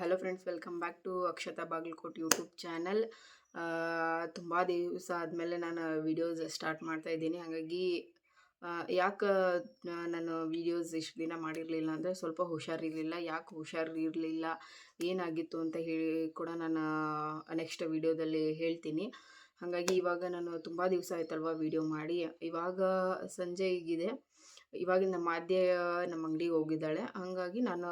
Hello friends welcome back to Akshata Bagalkot YouTube channel ತುಂಬ ದಿವಸ ಆದಮೇಲೆ ನಾನು ವೀಡಿಯೋಸ್ ಸ್ಟಾರ್ಟ್ ಮಾಡ್ತಾ ಇದ್ದೀನಿ. ಹಾಗಾಗಿ ಯಾಕೆ ನಾನು ವೀಡಿಯೋಸ್ ಇಷ್ಟು ದಿನ ಮಾಡಿರಲಿಲ್ಲ ಅಂದರೆ ಸ್ವಲ್ಪ ಹುಷಾರಿರಲಿಲ್ಲ ಯಾಕೆ ಹುಷಾರಿರಲಿಲ್ಲ ಏನಾಗಿತ್ತು ಅಂತ ಹೇಳಿ ಕೂಡ ನಾನು ನೆಕ್ಸ್ಟ್ ವೀಡಿಯೋದಲ್ಲಿ ಹೇಳ್ತೀನಿ. ಹಾಗಾಗಿ ಇವಾಗ ನಾನು ತುಂಬ ದಿವಸ ಆಯ್ತಲ್ವ ವೀಡಿಯೋ ಮಾಡಿ. ಇವಾಗ ಸಂಜೆ ಈಗಿದೆ ಇವಾಗ ನಮ್ಮ ಆದ್ಯ ನಮ್ಮ ಅಂಗಡಿಗೆ ಹೋಗಿದ್ದಾಳೆ. ಹಾಗಾಗಿ ನಾನು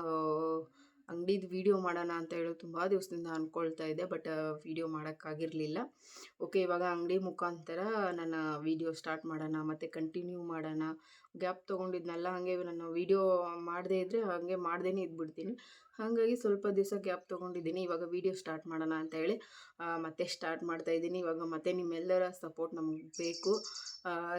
ಅಂಗಡಿದು ವೀಡಿಯೋ ಮಾಡೋಣ ಅಂತ ಹೇಳಿ ತುಂಬ ದಿವಸದಿಂದ ಅಂದ್ಕೊಳ್ತಾ ಇದ್ದೆ, ಬಟ್ ವೀಡಿಯೋ ಮಾಡೋಕ್ಕಾಗಿರಲಿಲ್ಲ. ಓಕೆ, ಇವಾಗ ಅಂಗಡಿ ಮುಖಾಂತರ ನನ್ನ ವೀಡಿಯೋ ಸ್ಟಾರ್ಟ್ ಮಾಡೋಣ, ಮತ್ತು ಕಂಟಿನ್ಯೂ ಮಾಡೋಣ ಗ್ಯಾಪ್ ತೊಗೊಂಡಿದ್ನಲ್ಲ, ಹಾಗೆ ನಾನು ವೀಡಿಯೋ ಮಾಡದೇ ಇದ್ದರೆ ಹಾಗೆ ಮಾಡ್ದೇ ಇದ್ಬಿಡ್ತೀನಿ. ಹಾಗಾಗಿ ಸ್ವಲ್ಪ ದಿವಸ ಗ್ಯಾಪ್ ತೊಗೊಂಡಿದ್ದೀನಿ, ಇವಾಗ ವೀಡಿಯೋ ಸ್ಟಾರ್ಟ್ ಮಾಡೋಣ ಅಂತ ಹೇಳಿ ಮತ್ತೆ ಸ್ಟಾರ್ಟ್ ಮಾಡ್ತಾ ಇದ್ದೀನಿ. ಇವಾಗ ಮತ್ತೆ ನಿಮ್ಮೆಲ್ಲರ ಸಪೋರ್ಟ್ ನಮಗೆ ಬೇಕು.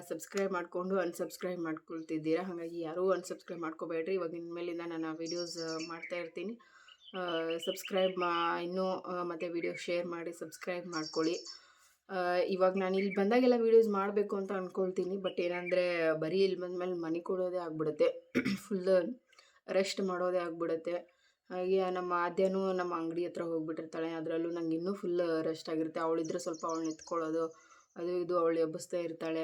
ಸಬ್ಸ್ಕ್ರೈಬ್ ಮಾಡಿಕೊಂಡು ಅನ್ಸಬ್ಸ್ಕ್ರೈಬ್ ಮಾಡ್ಕೊಳ್ತಿದ್ದೀರಾ? ಹಾಗಾಗಿ ಯಾರೂ ಅನ್ಸಬ್ಸ್ಕ್ರೈಬ್ ಮಾಡ್ಕೋಬೇಡ್ರಿ. ಇವಾಗ ಇನ್ಮೇಲಿಂದ ನಾನು ವೀಡಿಯೋಸ್ ಮಾಡ್ತಾ ಇರ್ತೀನಿ. ಸಬ್ಸ್ಕ್ರೈಬ್ ಮಾ, ಇನ್ನೂ ಮತ್ತು ವಿಡಿಯೋ ಶೇರ್ ಮಾಡಿ ಸಬ್ಸ್ಕ್ರೈಬ್ ಮಾಡ್ಕೊಳ್ಳಿ. ಇವಾಗ ನಾನು ಇಲ್ಲಿ ಬಂದಾಗೆಲ್ಲ ವೀಡಿಯೋಸ್ ಮಾಡಬೇಕು ಅಂತ ಅಂದ್ಕೊಳ್ತೀನಿ ಬಟ್ ಏನಂದರೆ ಬರೀ ಇಲ್ಲಿ ಬಂದಮೇಲೆ ಮನೆ ಕೊಡೋದೇ ಆಗ್ಬಿಡುತ್ತೆ ಫುಲ್ ರೆಸ್ಟ್ ಮಾಡೋದೇ ಆಗ್ಬಿಡುತ್ತೆ. ಹಾಗೆ ನಮ್ಮ ಆದ್ಯನೂ ನಮ್ಮ ಅಂಗಡಿ ಹತ್ರ ಹೋಗ್ಬಿಟ್ಟಿರ್ತಾಳೆ, ಅದರಲ್ಲೂ ನಂಗೆ ಇನ್ನೂ ಫುಲ್ ರೆಸ್ಟ್ ಆಗಿರುತ್ತೆ. ಅವಳಿದ್ರೆ ಸ್ವಲ್ಪ ಅವಳು ನಿಂತ್ಕೊಳ್ಳೋದು ಅದು ಇದು, ಅವಳು ಎಬ್ಬಿಸ್ತಾ ಇರ್ತಾಳೆ.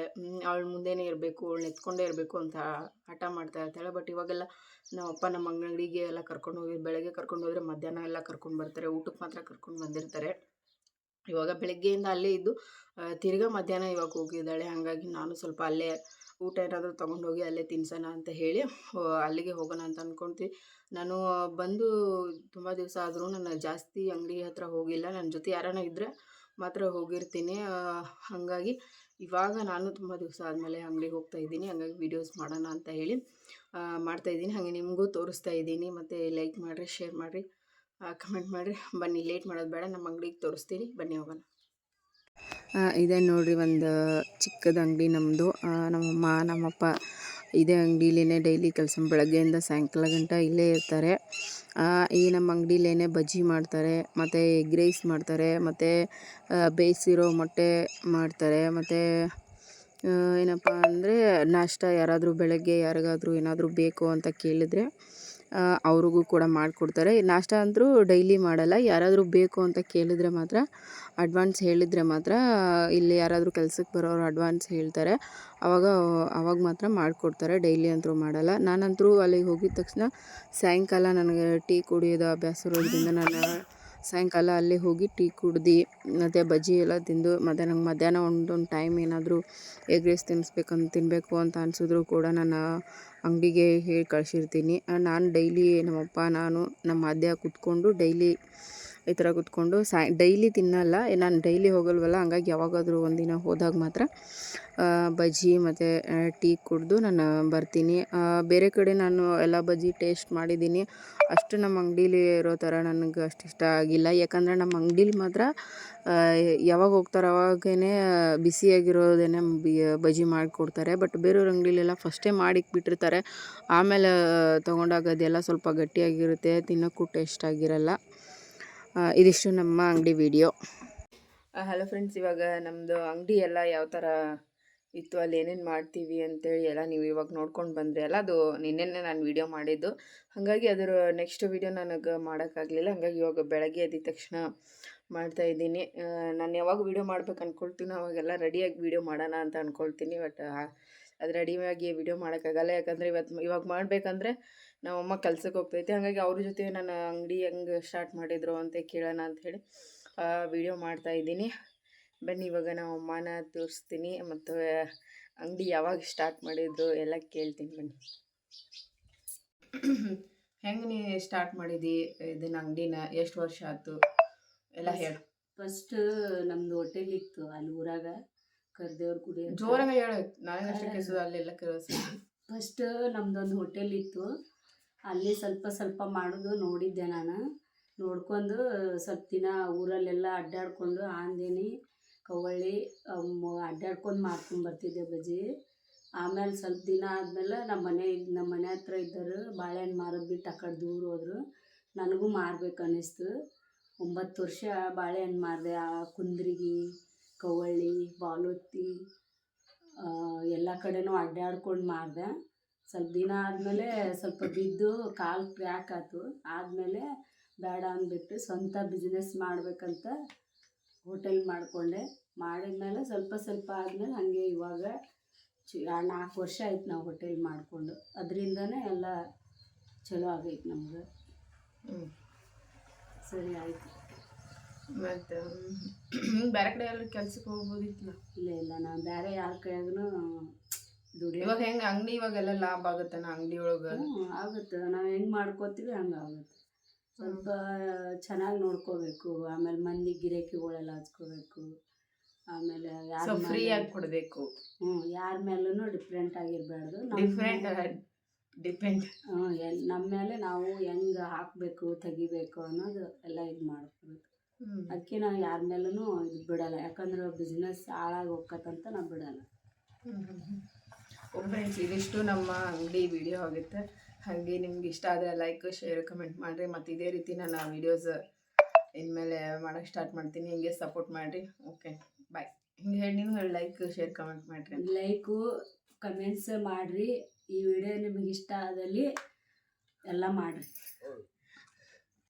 ಅವಳು ಮುಂದೆನೇ ಇರಬೇಕು ಅವಳು ನೆತ್ಕೊಂಡೇ ಇರಬೇಕು ಅಂತ ಹಠ ಮಾಡ್ತಾ ಇರ್ತಾಳೆ. ಬಟ್ ಇವಾಗೆಲ್ಲ ನಮ್ಮಪ್ಪ ನಮ್ಮ ಅಂಗಡಿಗೆ ಎಲ್ಲ ಕರ್ಕೊಂಡು ಹೋಗಿ, ಬೆಳಗ್ಗೆ ಕರ್ಕೊಂಡು ಹೋದರೆ ಮಧ್ಯಾಹ್ನ ಎಲ್ಲ ಕರ್ಕೊಂಡು ಬರ್ತಾರೆ, ಊಟಕ್ಕೆ ಮಾತ್ರ ಕರ್ಕೊಂಡು ಬಂದಿರ್ತಾರೆ. ಇವಾಗ ಬೆಳಗ್ಗೆಯಿಂದ ಅಲ್ಲೇ ಇದ್ದು ತಿರ್ಗಾ ಮಧ್ಯಾಹ್ನ ಇವಾಗ ಹೋಗಿದ್ದಾಳೆ. ಹಾಗಾಗಿ ನಾನು ಸ್ವಲ್ಪ ಅಲ್ಲೇ ಊಟ ಏನಾದರೂ ತೊಗೊಂಡೋಗಿ ಅಲ್ಲೇ ತಿನ್ಸೋಣ ಅಂತ ಹೇಳಿ ಅಲ್ಲಿಗೆ ಹೋಗೋಣ ಅಂತ ಅಂದ್ಕೊಳ್ತೀವಿ ನಾನು ಬಂದು ತುಂಬ ದಿವಸ ಆದರೂ ನಾನು ಜಾಸ್ತಿ ಅಂಗಡಿ ಹತ್ರ ಹೋಗಿಲ್ಲ. ನನ್ನ ಜೊತೆ ಯಾರಾನ ಇದ್ದರೆ ಮಾತ್ರ ಹೋಗಿರ್ತೀನಿ. ಹಾಗಾಗಿ ಇವಾಗ ನಾನು ತುಂಬ ದಿವಸ ಆದಮೇಲೆ ಅಂಗಡಿಗೆ ಹೋಗ್ತಾ ಇದ್ದೀನಿ. ಹಾಗಾಗಿ ವೀಡಿಯೋಸ್ ಮಾಡೋಣ ಅಂತ ಹೇಳಿ ಮಾಡ್ತಾಯಿದ್ದೀನಿ ಹಾಗೆ ನಿಮಗೂ ತೋರಿಸ್ತಾ ಇದ್ದೀನಿ. ಮತ್ತು ಲೈಕ್ ಮಾಡಿರಿ, ಶೇರ್ ಮಾಡಿರಿ. ಕಮೆಂಟ್ ಮಾಡಿರಿ. ಬನ್ನಿ ಲೇಟ್ ಮಾಡೋದು ಬೇಡ. ನಮ್ಮ ಅಂಗಡಿಗೆ ತೋರಿಸ್ತೀನಿ. ಬನ್ನಿ ಹೋಗೋಣ. ಇದೆ ನೋಡಿರಿ ಒಂದು ಚಿಕ್ಕದ ಅಂಗಡಿ ನಮ್ಮದು ನಮ್ಮಮ್ಮ ನಮ್ಮಪ್ಪ ಇದೇ ಅಂಗಡಿಲೇ ಡೈಲಿ ಕೆಲಸ ಬೆಳಗ್ಗೆಯಿಂದ ಸಾಯಂಕಾಲ ಗಂಟ ಇಲ್ಲೇ ಇರ್ತಾರೆ. ಈ ನಮ್ಮ ಅಂಗಡಿಲೇ ಬಜ್ಜಿ ಮಾಡ್ತಾರೆ, ಮತ್ತು ಎಗ್ ರೈಸ್ ಮಾಡ್ತಾರೆ, ಮತ್ತು ಬೇಯಿಸಿರೋ ಮೊಟ್ಟೆ ಮಾಡ್ತಾರೆ, ಮತ್ತು ಏನಪ್ಪ ಅಂದರೆ ನಾಷ್ಟ ಯಾರಾದರೂ ಬೆಳಗ್ಗೆ ಯಾರಿಗಾದರೂ ಏನಾದರೂ ಬೇಕು ಅಂತ ಕೇಳಿದ್ರೆ ಅವ್ರಿಗೂ ಕೂಡ ಮಾಡಿಕೊಡ್ತಾರೆ. ನಾಷ್ಟ ಅಂದರೂ ಡೈಲಿ ಮಾಡಲ್ಲ. ಯಾರಾದರೂ ಬೇಕು ಅಂತ ಕೇಳಿದರೆ ಮಾತ್ರ ಅಡ್ವಾನ್ಸ್ ಹೇಳಿದರೆ ಮಾತ್ರ, ಇಲ್ಲಿ ಯಾರಾದರೂ ಕೆಲ್ಸಕ್ಕೆ ಬರೋರು ಅಡ್ವಾನ್ಸ್ ಹೇಳ್ತಾರೆ. ಆವಾಗ ಅವಾಗ ಮಾತ್ರ ಮಾಡಿಕೊಡ್ತಾರೆ. ಡೈಲಿ ಅಂತೂ ಮಾಡಲ್ಲ. ನಾನಂತರೂ ಅಲ್ಲಿಗೆ ಹೋಗಿದ ತಕ್ಷಣ ಸಾಯಂಕಾಲ ನನಗೆ ಟೀ ಕುಡಿಯೋದು ಅಭ್ಯಾಸ ಇರೋದ್ರಿಂದ ನಾನು ಸಾಯಂಕಾಲ ಅಲ್ಲಿ ಹೋಗಿ ಟೀ ಕುಡ್ದು, ಮತ್ತು ಬಜ್ಜಿ ಎಲ್ಲ ತಿಂದು ಮತ್ತು ನಂಗೆ ಮಧ್ಯಾಹ್ನ ಒಂದೊಂದು ಟೈಮ್ ಏನಾದರೂ ಎಗ್ ರೈಸ್ ತಿನ್ನಿಸ್ಬೇಕಂತ ತಿನ್ನಬೇಕು ಅಂತ ಅನಿಸಿದ್ರು ಕೂಡ ನಾನು ಅಂಗಡಿಗೆ ಹೇಳಿ ಕಳಿಸಿರ್ತೀನಿ. ನಾನು ಡೈಲಿ ನಮ್ಮಪ್ಪ, ನಾನು ನಮ್ಮ ಮಧ್ಯ ಕೂತ್ಕೊಂಡು ಡೈಲಿ ಈ ಥರ ಕುತ್ಕೊಂಡು ಸಾಯ್ ಡೈಲಿ ತಿನ್ನಲ್ಲ, ನಾನು ಡೈಲಿ ಹೋಗಲ್ವಲ್ಲ, ಹಂಗಾಗಿ ಯಾವಾಗಾದರೂ ಒಂದಿನ ಹೋದಾಗ ಮಾತ್ರ ಬಜ್ಜಿ ಮತ್ತು ಟೀ ಕುಡಿದು ನಾನು ಬರ್ತೀನಿ. ಬೇರೆ ಕಡೆ ನಾನು ಎಲ್ಲ ಬಜ್ಜಿ ಟೇಸ್ಟ್ ಮಾಡಿದ್ದೀನಿ. ಅಷ್ಟು ನಮ್ಮ ಅಂಗಡೀಲಿ ಇರೋ ಥರ ನನಗೆ ಅಷ್ಟು ಇಷ್ಟ ಆಗಿಲ್ಲ. ಯಾಕಂದರೆ ನಮ್ಮ ಅಂಗಡೀಲಿ ಮಾತ್ರ ಯಾವಾಗ ಹೋಗ್ತಾರೆ ಅವಾಗೇ ಬಿಸಿಯಾಗಿರೋದೇನೆ ಬಜ್ಜಿ ಮಾಡಿಕೊಡ್ತಾರೆ. ಬಟ್ ಬೇರೆಯವ್ರ ಅಂಗಡೀಲೆಲ್ಲ ಫಸ್ಟೇ ಮಾಡಿಕ್ಬಿಟ್ಟಿರ್ತಾರೆ ಆಮೇಲೆ ತೊಗೊಂಡಾಗ ಅದೆಲ್ಲ ಸ್ವಲ್ಪ ಗಟ್ಟಿಯಾಗಿರುತ್ತೆ, ತಿನ್ನೋಕ್ಕೂ ಟೇಸ್ಟ್ ಆಗಿರಲ್ಲ. ಇದಿಷ್ಟು ನಮ್ಮ ಅಂಗಡಿ ವಿಡಿಯೋ. ಹಲೋ ಫ್ರೆಂಡ್ಸ್, ಇವಾಗ ನಮ್ಮದು ಅಂಗಡಿ ಎಲ್ಲ ಯಾವ ಥರ ಇತ್ತು, ಅಲ್ಲಿ ಏನೇನು ಮಾಡ್ತೀವಿ ಅಂತೇಳಿ ಎಲ್ಲ ನೀವು ಇವಾಗ ನೋಡ್ಕೊಂಡು ಬಂದರೆ ಅಲ್ಲ, ಅದು ನಿನ್ನೆನೇ ನಾನು ವೀಡಿಯೋ ಮಾಡಿದ್ದು. ಹಾಗಾಗಿ ಅದರ ನೆಕ್ಸ್ಟ್ ವೀಡಿಯೋ ನನಗೆ ಮಾಡೋಕ್ಕಾಗಲಿಲ್ಲ ಹಾಗಾಗಿ ಇವಾಗ ಬೆಳಗ್ಗೆ ಎದ್ದ ತಕ್ಷಣ ಮಾಡ್ತಾ ಇದ್ದೀನಿ. ನಾನು ಯಾವಾಗ ವೀಡಿಯೋ ಮಾಡ್ಬೇಕು ಅಂದ್ಕೊಳ್ತೀನಿ ಅವಾಗೆಲ್ಲ ರೆಡಿಯಾಗಿ ವೀಡಿಯೋ ಮಾಡೋಣ ಅಂತ ಅಂದ್ಕೊಳ್ತೀನಿ ಬಟ್ ಅದು ರೆಡಿಯಾಗಿ ವೀಡಿಯೋ ಮಾಡೋಕ್ಕಾಗಲ್ಲ. ಯಾಕಂದರೆ ಇವತ್ತು ಇವಾಗ ಮಾಡಬೇಕಂದ್ರೆ ನಮ್ಮಮ್ಮ ಕೆಲಸಕ್ಕೆ ಹೋಗ್ತೈತಿ. ಹಾಗಾಗಿ ಅವ್ರ ಜೊತೆ ನಾನು ಅಂಗಡಿ ಹೆಂಗೆ ಸ್ಟಾರ್ಟ್ ಮಾಡಿದ್ರು ಅಂತ ಕೇಳೋಣ ಅಂಥೇಳಿ ವೀಡಿಯೋ ಮಾಡ್ತಾಯಿದ್ದೀನಿ ಬನ್ನಿ, ಇವಾಗ ನಾವು ಅಮ್ಮನ ತೋರಿಸ್ತೀನಿ. ಮತ್ತು ಅಂಗಡಿ ಯಾವಾಗ ಸ್ಟಾರ್ಟ್ ಮಾಡಿದ್ರು ಎಲ್ಲ ಕೇಳ್ತೀನಿ ಬನ್ನಿ. ಹೆಂಗೆ ನೀ ಸ್ಟಾರ್ಟ್ ಮಾಡಿದಿ ಇದನ್ನ ಅಂಗಡಿನ? ಎಷ್ಟು ವರ್ಷ ಆಯ್ತು? ಎಲ್ಲ ಹೇಳಿ. ಫಸ್ಟ್ ನಮ್ದು ಹೋಟೆಲ್ ಇತ್ತು ಅಲ್ಲಿ ಊರಾಗ. ಕರ್ದೇವ್ರ ಗುಡಿ ಜೋರಾಗ ಹೇಳು. ನಾನು ಅಷ್ಟು ಕೇಳಿಸೋದು ಅಲ್ಲೆಲ್ಲ ಕೆಲಸ ಫಸ್ಟ್ ನಮ್ದೊಂದು ಹೋಟೆಲ್ ಇತ್ತು. ಅಲ್ಲಿ ಸ್ವಲ್ಪ ಸ್ವಲ್ಪ ಮಾಡೋದು ನೋಡಿದ್ದೆ ನಾನು. ನೋಡ್ಕೊಂಡು ಸ್ವಲ್ಪ ದಿನ ಊರಲ್ಲೆಲ್ಲ ಅಡ್ಡಾಡ್ಕೊಂಡು ಆಂದೇನಿ ಕವಳ್ಳಿ ಅಡ್ಡಾಡ್ಕೊಂಡು ಮಾರ್ಕೊಂಬರ್ತಿದ್ದೆ ಬಜ್ಜಿ. ಆಮೇಲೆ ಸ್ವಲ್ಪ ದಿನ ಆದಮೇಲೆ ನಮ್ಮ ಮನೆ ನಮ್ಮ ಮನೆ ಹತ್ರ ಇದ್ದರು ಬಾಳೆಹಣ್ಣು ಮಾರೋದು ಬಿಟ್ಟು ಆ ಕಡೆ ದೂರ ಹೋದ್ರು. ನನಗೂ ಮಾರ್ಬೇಕು ಅನ್ನಿಸ್ತು. ಒಂಬತ್ತು ವರ್ಷ ಬಾಳೆಹಣ್ಣು ಮಾರಿದೆ ಆ ಕುಂದ್ರಿಗಿ ಕವಳ್ಳಿ ಬಾಲೊತ್ತಿ ಎಲ್ಲ ಕಡೆನೂ ಅಡ್ಡಾಡ್ಕೊಂಡು ಮಾರಿದೆ ಸ್ವಲ್ಪ ದಿನ ಆದಮೇಲೆ ಸ್ವಲ್ಪ ಬಿದ್ದು ಕಾಲು ಕ್ರ್ಯಾಕ್ ಆಯ್ತು ಆದಮೇಲೆ ಬೇಡ ಅಂದ್ಬಿಟ್ಟು ಸ್ವಂತ ಬಿಸ್ನೆಸ್ ಮಾಡಬೇಕಂತ ಹೋಟೆಲ್ ಮಾಡಿಕೊಂಡೆ. ಮಾಡಿದ್ಮೇಲೆ ಸ್ವಲ್ಪ ಸ್ವಲ್ಪ ಆದಮೇಲೆ ಹಾಗೆ ಇವಾಗ ಚಿ ನಾಲ್ಕು ವರ್ಷ ಆಯ್ತು ನಾವು ಹೋಟೆಲ್ ಮಾಡಿಕೊಂಡು. ಅದರಿಂದನೇ ಎಲ್ಲ ಚಲೋ ಆಗೈತೆ ನಮ್ಗೆ. ಹ್ಞೂ ಸರಿ ಆಯಿತು. ಮತ್ತು ಬೇರೆ ಕಡೆ ಎಲ್ಲ ಕೆಲ್ಸಕ್ಕೆ ಹೋಗ್ಬೋದಿತ್ತಲ್ಲ ಇಲ್ಲ ಇಲ್ಲ ನಾನು ಬೇರೆ ಯಾರ ಕೈಯಾಗೂ ದುಡಿಯೋ ಇವಾಗ ಹೆಂಗೆ ಅಂಗಡಿ ಇವಾಗೆಲ್ಲ ಲಾಭ ಆಗುತ್ತಾನ ಅಂಗಡಿ ಒಳಗೆ? ಆಗುತ್ತೆ. ನಾವು ಹೆಂಗೆ ಮಾಡ್ಕೋತೀವಿ ಹಂಗೆ ಆಗುತ್ತೆ. ಸ್ವಲ್ಪ ಚೆನ್ನಾಗಿ ನೋಡ್ಕೋಬೇಕು ಆಮೇಲೆ ಮಂದಿ ಗಿರಾಕಿಗಳೆಲ್ಲ ಹಚ್ಕೋಬೇಕು ಆಮೇಲೆ ಯಾರ ಸೊ ಫ್ರೀ ಆಗಿ ಕೊಡಬೇಕು. ಹ್ಞೂ ಯಾರ ಮೇಲೂ ಡಿಫ್ರೆಂಟ್ ಆಗಿರಬಾರ್ದು. ಡಿಫ್ರೆಂಟ್ ಡಿಪೆಂಡ್ ಹ್ಞೂ ಎಲ್ ನಮ್ಮ ಮೇಲೆ ನಾವು ಹೆಂಗೆ ಹಾಕಬೇಕು ತೆಗಿಬೇಕು ಅನ್ನೋದು ಎಲ್ಲ ಇದು ಮಾಡ್ಕೋಬೇಕು. ಅದಕ್ಕೆ ನಾವು ಯಾರ ಮೇಲೂ ಇದು ಬಿಡಲ್ಲ. ಯಾಕಂದ್ರೆ ಬಿಸ್ನೆಸ್ ಹಾಳಾಗಿ ಹೋಗ್ಕತ್ತಂತ ನಾವು ಬಿಡಲ್ಲ. ಫ್ರೆಂಡ್ಸ್ ಇದಿಷ್ಟು ನಮ್ಮ ಅಂಗಡಿ ವಿಡಿಯೋ ಆಗುತ್ತೆ. ಹಾಗೆ ನಿಮ್ಗೆ ಇಷ್ಟ ಆದರೆ ಲೈಕ್ ಶೇರ್ ಕಮೆಂಟ್ ಮಾಡಿರಿ. ಮತ್ತು ಇದೇ ರೀತಿ ನಾನು ವೀಡಿಯೋಸ್ ಇನ್ಮೇಲೆ ಮಾಡೋಕ್ಕೆ ಸ್ಟಾರ್ಟ್ ಮಾಡ್ತೀನಿ. ಹಿಂಗೆ ಸಪೋರ್ಟ್ ಮಾಡಿರಿ. ಓಕೆ ಬಾಯ್ ಹಿಂಗೆ ಹೇಳಿ ನೀವು ಹೇಳಿ ಲೈಕ್ ಶೇರ್ ಕಮೆಂಟ್ ಮಾಡಿರಿ ಲೈಕು ಕಮೆಂಟ್ಸ್ ಮಾಡಿರಿ. ಈ ವಿಡಿಯೋ ನಿಮಗೆ ಇಷ್ಟ ಆದಲ್ಲಿ ಎಲ್ಲ ಮಾಡಿರಿ.